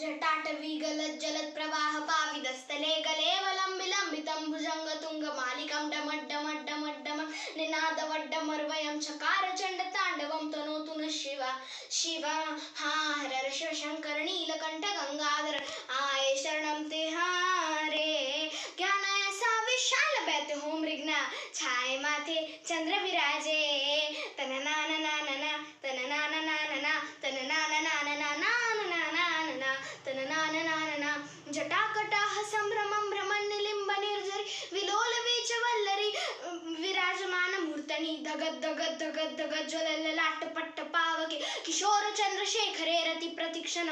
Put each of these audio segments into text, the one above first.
जटाटवी गलज्जलत् जलत् प्रवाह पाविदस्थले गलेवलम्बिलम्बितं भुजङ्गतुङ्गमालिकं डमड्डमड्डमड्डम निनादवड्डमर्वयं चकार चण्डताण्डवं तनोतु नः शिव शिव हा हर शिवशङ्कर नीलकण्ठ गङ्गाधर आए शरणं ते हारे ज्ञान ऐसा विशाल बैत हो मृगना छाए माथे चंद्र विराजे ಧಗ ಧಗ ಧಗ ಧಗ ಜ್ವಲಲ ಲಾಟ ಪಟ್ಟ ಪಾವಗೆ ಕಿಶೋರ ಚಂದ್ರಶೇಖರೇ ರತಿ ಪ್ರತಿಕ್ಷಣ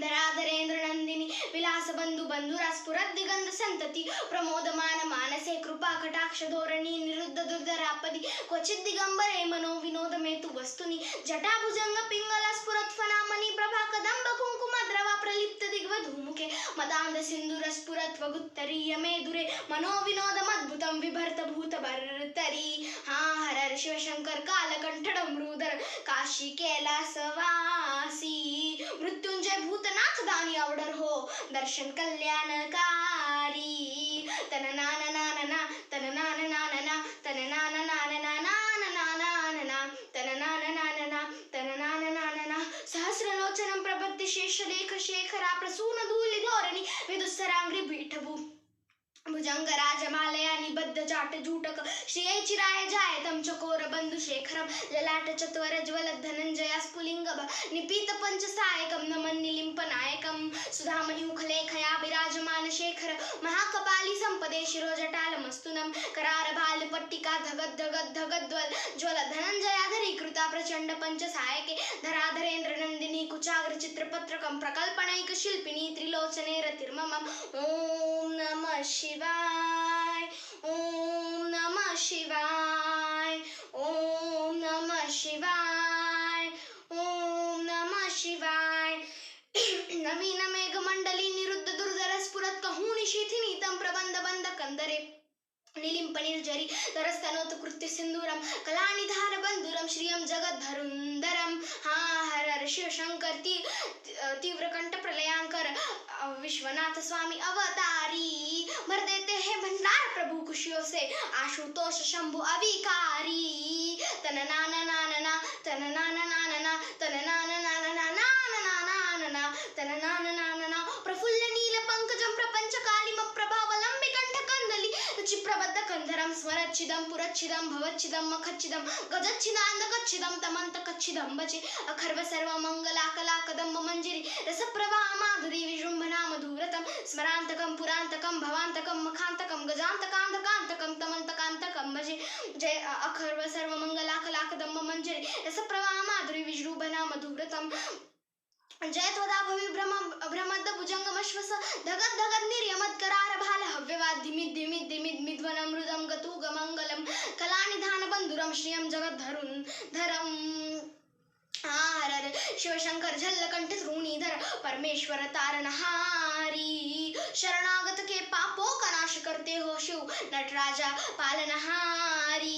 ಧರಾಧರೇಂದ್ರ ನಂದಿನಿ, ವಿಲಾಸ ಬಂಧು ಬಂಧು ರಸ್ಪುರ ದಿಗಂಧ ಸಂತತಿ. ಪ್ರಮೋದ ಮಾನ ಮಾನಸೆ, ಕೃಪಾ ಕಟಾಕ್ಷ ಧೋರಣಿ, ನಿರುದ್ಧ ದುರ್ಧರಾಪದಿ. ಕ್ವಚಿತ್ ದಿಗಂಬರೇ ಮನೋ ವಿನೋದ ಮೇತು ವಸ್ತುನಿ. ಜಟಾಭುಜಂಗ ಪಿಂಗಲ ಸ್ಫುರತ್ವನಾಮನಿ ಪ್ರಭಾ ಕದಂಬ ಕುಂಕುಮ ದ್ರವ ಪ್ರಲಿಪ್ತ ದಿಗ್ವ ಧೂಮುಖೆ. ಮದಾಂಧ ಸಿಂಧುರ ಸ್ಫುರತ್ವಗುತ್ತರಿ ಯಮೇದುರೆ ಮನೋವಿನೋದಮದ್ಭುತಂ ವಿಭರ್ತ ಭೂತ ಭರ್ತರಿ ಹಾ ಹರರ್ ಶಿವಶಂಕರ್ ಕಾಲಕಂಠಣ ಮೃದರ ಕಾಶಿ ಕೇಲಾಸವಾಸಿ. ಮೃತ್ಯುಂಜಯ ಭೂತನಾಥ ದಾನಿ ಅವಡರ್ ಹೋ, ದರ್ಶನ್ ಕಲ್ಯಾಣಕಾರಿ. లోచనం ప్రబద్ధి శేషలేఖ శేఖర ప్రసూన ధూళి ధోరణి విదుస్తరాంగ్రి పీఠభూ भुजंग राजमालया निबद्ध जाट जूटक श्रिये चिराय जायतम चकोर बंधु शेखरम. ललाट चत्वर ज्वल धनंजया स्फुलिंग निपीत पंच सायकम नमन निलिंप नायकम. सुधामणि मुखलेखया विराजमान शेखर. महाकपाली संपदे शिरोजटाल मस्तुनम. करार भाल पट्टिका धगद धगद धगद्वल ज्वल प्रचंड पंच सायके धराधरेन्द्र नंदिनी कुचाग्र चित्रपत्रकं प्रकल्पनैक शिल्पिनी त्रिलोचने रतिर्मम ॐ नमः शिवाय ॐ नमः शिवाय ॐ नमः शिवाय ॐ नमः शिवाय. नवीन मेघमंडली निरुद्ध दुर्धर स्फुरत कहूनि शिथिनीतं प्रबंध बंद कंदरे निलिंप निर्जरी तरस्तनोत कृत्य सिंदूरम कलानिधार बंधुरम श्रियम जगद्धरुंदरम हा हर हर शिव शंकर ती तीव्र कंठ प्रलयांकर विश्वनाथ स्वामी अवतारी भर देते हैं भंडार प्रभु खुशियों से आशुतोष शंभु अविकारी तन नान नानना तन नान नानना तन नान नानना नान नानना तन नान नानना चिप्रबद्ध कंधरं स्मरच्छिदं पुरच्छिदं भवच्छिदं मखच्छिदं गजच्छिदान्द कच्छिदं तमन्त कच्छिदं भजे अखर्व सर्व मंगला कला कदम्ब मंजिरी रसप्रभा माधुरी विजृंभणा मधुरतं स्मरान्तकं पुरान्तकं भवान्तकं मखान्तकं गजान्तकान्तकान्तकं तमन्तकान्तकं भजे जय अखर्व सर्व मंगला कला कदम्ब मंजिरी रसप्रभा माधुरी विजृंभणा मधुरतं जय त्वदा भवि भ्रम बंधुरम श्रियम जगत धरुन धरम हर हर शिवशंकर झल्लकंठ श्रोणीधर परमेश्वर तारनहारी शरणागत के पापों का नाश करते हो शिव नटराजा पालनहारी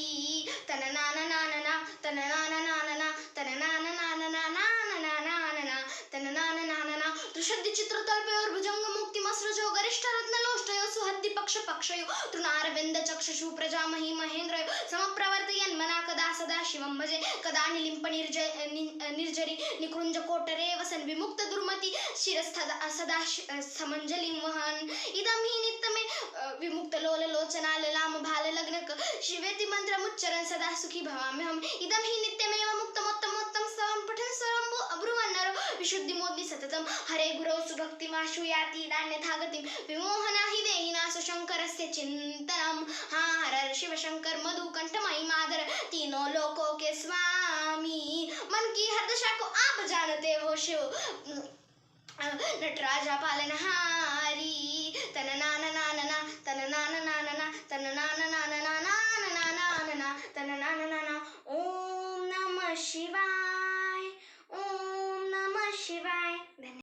तन नान नानना तन नान नानना तन नान नानना नान नानना तन नान नानना त्रिशद्दि चित्रतल्पयोर भुजंग मुक्ति मस्रजो गरिष्ठ रत्न लोष्टयो सुहद्दि पक्ष पक्षयो तृणारविंद चक्षुषु प्रजामहि महेन्द्रयो समप्रवर्तयन् मना कदा सदा शिवं भजे कदा निलिम्प निर्जय नि- निर्जरि निकुञ्ज कोटरे वसन् विमुक्त दुर्मति शिरस्तदा सदा समञ्जलिं वहन् इदं हि नित्यमे विमुक्त लोल लोचना ललाम भाल लग्नक शिवेति मन्त्रमुच्चरन् सदा सुखी भवाम्यहम् इदं हि नित्यमेव मुक्तमोत्तमोत्तम शुद्धिमोदि सततम हरे गुरौ सुभक्तिमाशु याति नान्यथा गतिं विमोहना हि देहि नासु शङ्करस्य चिन्तनं हर शिव शङ्कर मधुकण्ठमयि मादर तीनों लोकों के स्वामी मन की हर दशा को आप जानते हो शिव नटराजा पालन हारी तन नाना नाना तन नाना नाना तन नाना नाना नाना नाना तन नाना